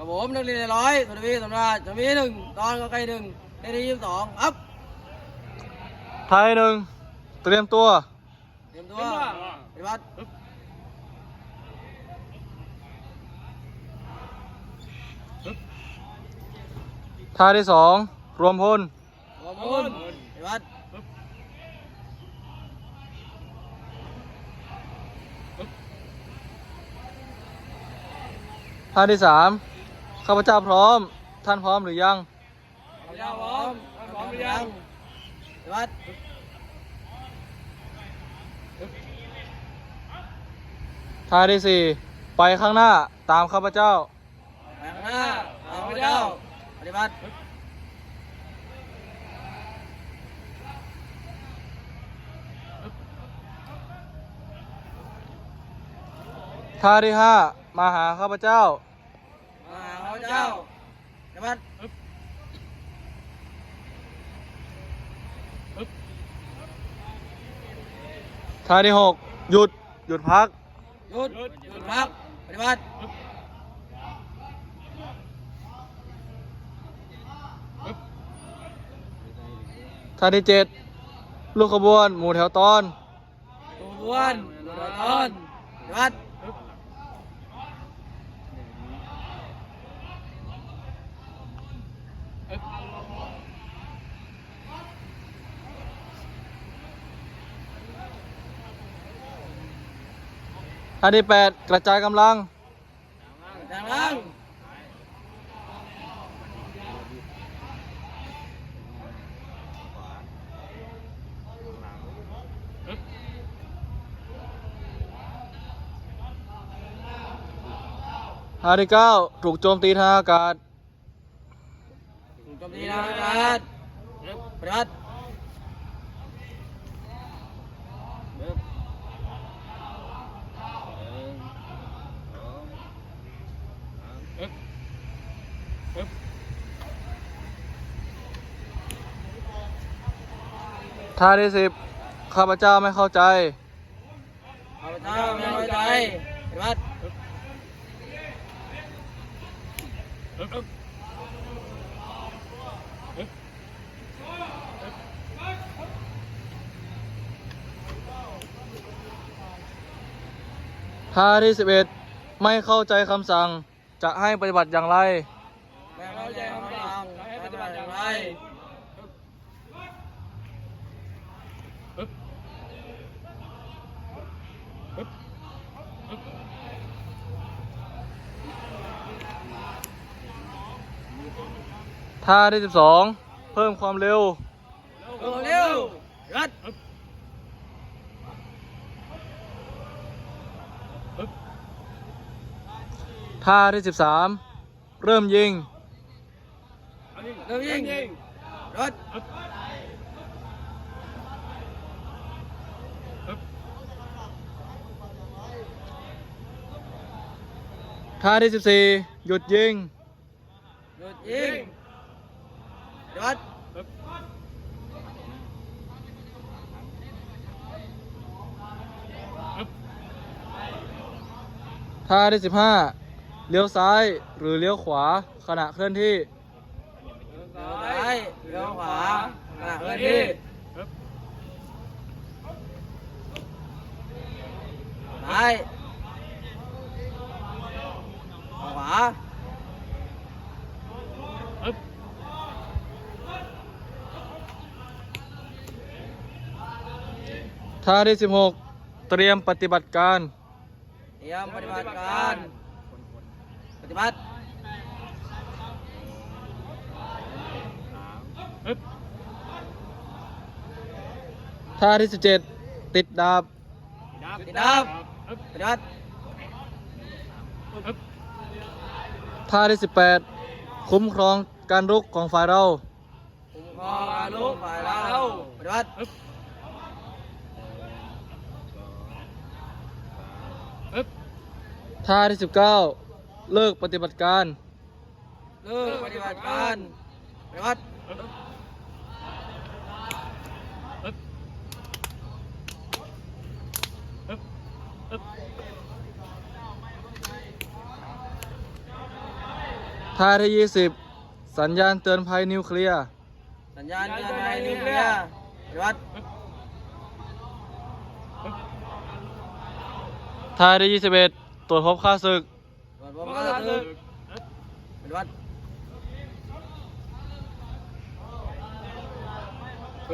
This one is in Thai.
กับผมนักเรียนในร้อยสุนทรีสำราญสมีหนึ่งตอนก็ใกล้หนึ่งในที่ยี่สิบสองอัพไทยหนึ่งเตรียมตัว เตรียมตัวปฏิบัติท่าที่สองรวมพลขอบคุณปฏิบัติท่าที่สาม ข้าพเจ้าพร้อม ท่านพร้อมหรือยังข้าพเจ้าพร้อมพร้อมหรือยังปฏิบัติท่าที่สี่ไปข้างหน้าตามข้าพเจ้าไปข้างหน้าตามข้าพเจ้าปฏิบัติท่าที่ห้ามาหาข้าพเจ้ามาหาข้าพเจ้า ปฏิบัติท่าที่หกหยุด หยุดพัก หยุดหยุดพักปฏิบัติท่าที่เจ็ดลูกขบวน หมู่แถวตอน ขบวนหน่วยตอนปฏิบัติ ท่าที่แปดกระจายกำลังดังนั้นท่าที่เก้าถูกโจมตีทางอากาศถูกโจมตีทางอากาศปฏิบัติ ท่าที่สิบข้าพเจ้าไม่เข้าใจ ข้าพเจ้าไม่เข้าใจปฏิบัติท่าที่สิบเอ็ดไม่เข้าใจคำสั่งจะให้ปฏิบัติอย่างไรไม่เข้าใจคำสั่งให้ปฏิบัติอย่างไรท่าที่สิบสองเพิ่มความเร็ว เร็วเร็วรัดท่าที่สิบสามเริ่มยิง เร็วยิงรัดท่าที่สิบสี่หยุดยิง หยุดยิงรัดท่าที่สิบห้าเลี้ยวซ้ายหรือเลี้ยวขวาขณะเคลื่อนที่ซ้าย เลี้ยวขวาขณะเคลื่อนที่ซ้ายขวาท่าที่สิบหกเตรียมปฏิบัติการ เตรียมปฏิบัติการ ปฏิบัติ ท่าที่สิบเจ็ดติดดาบ ติดดาบปฏิบัติท่าที่สิบแปดคุ้มครองการรุกของฝ่ายเรา คุ้มครองการลุกฝ่ายเราปฏิบัติท่าที่สิบเก้าเลิกปฏิบัติการ เลิกปฏิบัติการปฏิบัติ ท่าที่ยี่สิบสัญญาณเตือนภัยนิวเคลียร์ สัญญาณเตือนภัยนิวเคลียร์ปฏิบัติท่าที่ยี่สิบเอ็ดตรวจพบค่าศึก ตรวจพบข้าศึกปฏิบัติท